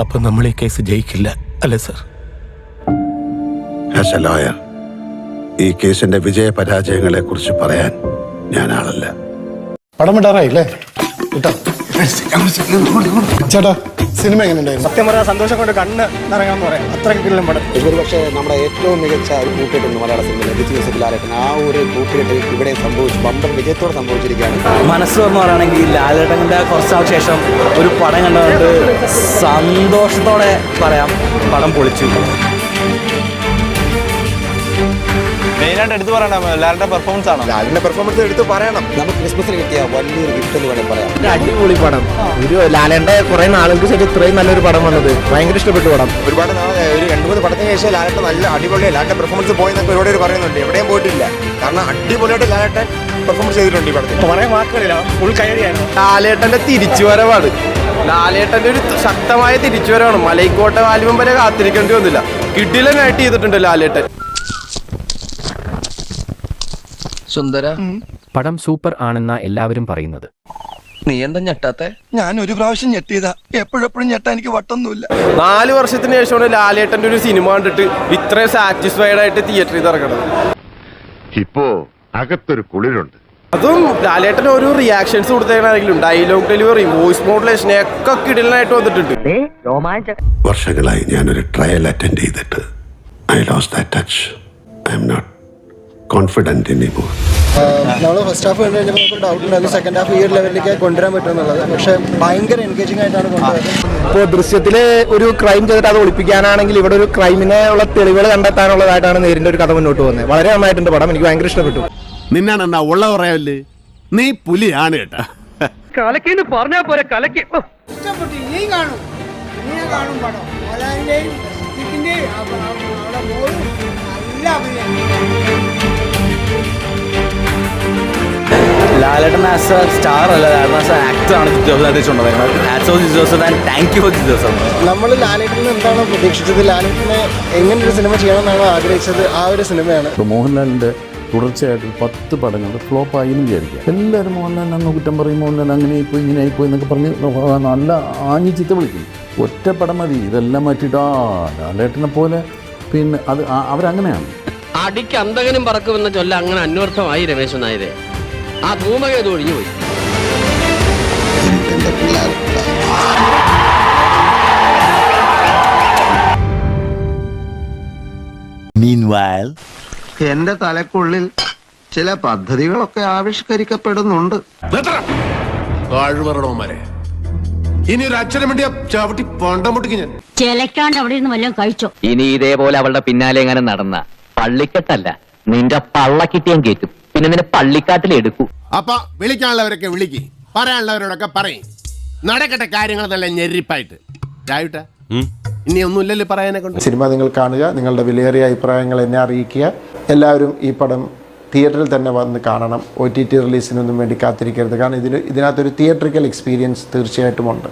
അപ്പൊ നമ്മൾ ഈ കേസ് ജയിക്കില്ല അല്ലേ സർ? ആസ് എ ലോയർ ഈ കേസിന്റെ വിജയ പരാജയങ്ങളെ കുറിച്ച് പറയാൻ ഞാൻ ആളല്ല പടം വിടാറായില്ലേ കേട്ടോ ചേട്ടാ സിനിമ എങ്ങനെ ഉണ്ടായിരുന്നു സത്യം പറഞ്ഞാൽ സന്തോഷം കൊണ്ട് കണ്ണ് നിറങ്ങാന്ന് പറയാം. അത്രയ്ക്ക് കിട്ടും പടം. ഇതൊരു പക്ഷേ നമ്മുടെ ഏറ്റവും മികച്ച ഒരു കൂട്ടുകെട്ടുണ്ട് മലയാള സിനിമയിൽ രജിത് ജോസഫ് ലാലേട്ടൻ ആ ഒരു കൂട്ടുകെട്ട് ഇവിടെ സംഭവിച്ചു ബമ്പർ വിജയത്തോടെ സംഭവിച്ചിരിക്കുകയാണ്. മനസ്സ് എന്ന് പറയുകയാണെങ്കിൽ ലാലേട്ടന്റെ കുറച്ച് നാൾ ശേഷം ഒരു പടം കണ്ടുകൊണ്ട് സന്തോഷത്തോടെ പറയാം പടം പൊളിച്ചു. മെയിനായിട്ട് എടുത്തു പറയണം ലാലിന്റെ പെർഫോമൻസ് ആണ്? ലാലിന്റെ പെർഫോമൻസ് എടുത്ത് പറയണം. നമുക്ക് ക്രിസ്മസിന് കിട്ടിയ വലിയൊരു ഗിഫ്റ്റ് എന്ന് വേണമെങ്കിൽ പറയാം. അടിപൊളി പടം. ഒരു ലാലേണ്ട കുറെ നാളുകൾക്ക് ശേഷം ഇത്രയും നല്ലൊരു പടം വന്നത്. ഭയങ്കര ഇഷ്ടപ്പെട്ടു പടം. ഒരുപാട് നാളെ ഒരു രണ്ട് മൂന്ന് പടത്തിന് ശേഷം ലാലേട്ടൻ നല്ല അടിപൊളിയാണ് ലാലിന്റെ പെർഫോമൻസ് പോയെന്നൊക്കെ ഒരുപാട് പേര് പറയുന്നുണ്ട്. എവിടെയും പോയിട്ടില്ല. കാരണം അടിപൊളിയായിട്ട് ലാലേട്ടൻ പെർഫോമൻസ് ചെയ്തിട്ടുണ്ട് ഈ പടത്തിൽ. പറയാൻ വാക്കുകളില്ല ഫുൾ കയറിയായിരുന്നു. ലാലേട്ടന്റെ തിരിച്ചുവരവാണ്. ലാലേട്ടന്റെ ഒരു ശക്തമായ തിരിച്ചുവരവാണ്. മലൈക്കോട്ട ആൽബം വരെ കാത്തിരിക്കേണ്ടി വന്നില്ല. കിഡിലനായിട്ട് ചെയ്തിട്ടുണ്ട് ലാലേട്ടൻ. സുന്ദര. പടം സൂപ്പർ ആണെന്നാ എല്ലാവരും പറയുന്നത്. നീ എന്താ ഞെട്ടാത്തെ? ഞാൻ ഒരു പ്രാവശ്യം ഞെട്ടിയതാ. എപ്പോഴെപ്പോഴും ഞെട്ടാ എനിക്ക് വട്ടൊന്നുമില്ല. നാല് വർഷത്തിന് ശേഷമാണ് ലാലേട്ടന്റെ ഒരു സിനിമ കണ്ടിട്ട് ഇത്ര സാറ്റിസ്ഫൈഡ് ആയിട്ട് തിയേറ്ററിൽ ഇറങ്ങണത്. ഇപ്പോ അകത്തൊരു കുളിരുണ്ട്. അതും ലാലേട്ടൻ ഒരു റിയാക്ഷൻസ് കൊടുത്തേക്കാണെങ്കിലും ഡയലോഗ് ഡെലിവറി വോയിസ് മോഡുലേഷൻ ഒക്കെ കിടിലനായിട്ട് വന്നിട്ടുണ്ട്. വർഷങ്ങളായി ഞാനൊരു ട്രയൽ അറ്റൻഡ് ചെയ്തിട്ട്. I lose that touch I'm not confident any more നമ്മൾ ഫസ്റ്റ് ഹാഫ് കണ്ടു കഴിഞ്ഞപ്പോൾ നമുക്ക് ഡൗട്ട് ഉണ്ടായിരുന്നു സെക്കൻഡ് ഹാഫ് ഈ ഒരു ലെവലിലേക്ക് കൊണ്ടുവരാൻ പറ്റുമെന്നുള്ളത്. പക്ഷേ ഭയങ്കര എൻഗേജിംഗ് ആയിട്ടാണ് കൊണ്ടുവരുന്നത്. ഇപ്പോൾ ദൃശ്യത്തിൽ ഒരു ക്രൈം ചെയ്തിട്ട് അത് ഒളിപ്പിക്കാനാണെങ്കിൽ ഇവിടെ ഒരു ക്രൈമിനെ ഉള്ള തെളിവുകൾ കണ്ടെത്താനുള്ളതായിട്ടാണ് നേരിന്റെ ഒരു കഥ മുന്നോട്ട് പോകുന്നത്. വളരെ നന്നായിട്ടുണ്ട് പടം. എനിക്ക് ഭയങ്കര ഇഷ്ടപ്പെട്ടു. നിന്നാണെന്നാ ഉള്ള പറയല്ലേ നീ പുലിയാണ് കേട്ടാ. കലക്കിന്ന് പറഞ്ഞാ പോരെ കലക്കി. ഇഷ്ടപ്പെട്ടു ഇനിയും കാണും. ഇനിയും കാണും പടം. മോഹൻലാലിന്റെയും സിദ്ദിഖിന്റെയും അവ- അവ- നല്ല ലാലേട്ടൻ ആസ് എ സ്റ്റാർ അല്ല ലാലേട്ടൻ ആസ് എ ആക്ടർ ആണ് Jijo's എത്തിച്ചുകൊണ്ടിരിക്കുന്നത് hats off Jijo's and thank you for Jijo's നമ്മൾ ലാലേട്ടനെ എന്താണ് പ്രതീക്ഷിച്ചത്? ലാലേട്ടനെ എങ്ങനെ ഒരു സിനിമ ചെയ്യണമെന്നാണ് ആഗ്രഹിച്ചത്? ആ ഒരു സിനിമയാണ് ഇപ്പോൾ മോഹൻലാലിന്റെ തുടർച്ചയായിട്ട് പത്ത് പടങ്ങൾ ഫ്ലോപ്പായി എന്ന് വിചാരിക്കുക. എല്ലാവരും മോഹൻലാലിനെ അന്ന് കുറ്റം പറയും മോഹൻലാൽ അങ്ങനെ ആയിപ്പോയി ഇങ്ങനെ ആയിപ്പോയി എന്നൊക്കെ പറഞ്ഞ് നല്ല ആഞ്ഞി ചിത്ത വിളിക്കും. ഒറ്റ പടം മതി ഇതെല്ലാം മാറ്റിയിട്ട്. ആ ലാലേട്ടനെ പോലെ പിന്നെ അത് അവരങ്ങനെയാണ്. അടിക്ക് അന്തകനും പറക്കുമെന്ന ചൊല്ല അങ്ങനെ അന്വർത്ഥമായി രമേശൻ നായരെ. ആ ധൂമകേത് ഒഴിഞ്ഞു പോയി? എന്റെ തലക്കുള്ളിൽ ചില പദ്ധതികളൊക്കെ ആവിഷ്കരിക്കപ്പെടുന്നുണ്ട്. ഇനി ഒരു അക്ഷരം വേണ്ടി ചവിട്ടി പണ്ടം ഞാൻ. ചിലക്കാണ്ട് അവിടെ ഇരുന്ന് വല്ലതും കഴിച്ചോ? ഇനി ഇതേപോലെ അവളുടെ പിന്നാലെ എങ്ങനെ നടന്ന? പള്ളിക്കെട്ടല്ല നിന്റെ പള്ളക്കിട്ടിയാൻ കേറ്റും. പിന്നെ നിന്നെ പള്ളിക്കാട്ടിൽ എടുക്കൂ. അപ്പൊ വിളിക്കാനുള്ളവരൊക്കെ വിളിക്ക്. പറയാനുള്ളവരോടൊക്കെ പറയും. നടക്കട്ടെ കാര്യങ്ങൾ നല്ല ഞെരിപ്പായിട്ട്. രായിട്ട ഇനി ഒന്നുമില്ലല്ലോ പറയാനെ കൊണ്ട് സിനിമ നിങ്ങൾ കാണുക നിങ്ങളുടെ വിലയേറിയ അഭിപ്രായങ്ങൾ എന്നെ അറിയിക്കുക. എല്ലാവരും ഈ പടം തിയേറ്ററിൽ തന്നെ വന്ന് കാണണം. ഒ ടി ടി റിലീസിനൊന്നും വേണ്ടി കാത്തിരിക്കരുത്. കാരണം ഇതിന് ഇതിനകത്തൊരു തിയേറ്ററിക്കൽ എക്സ്പീരിയൻസ് തീർച്ചയായിട്ടും ഉണ്ട്.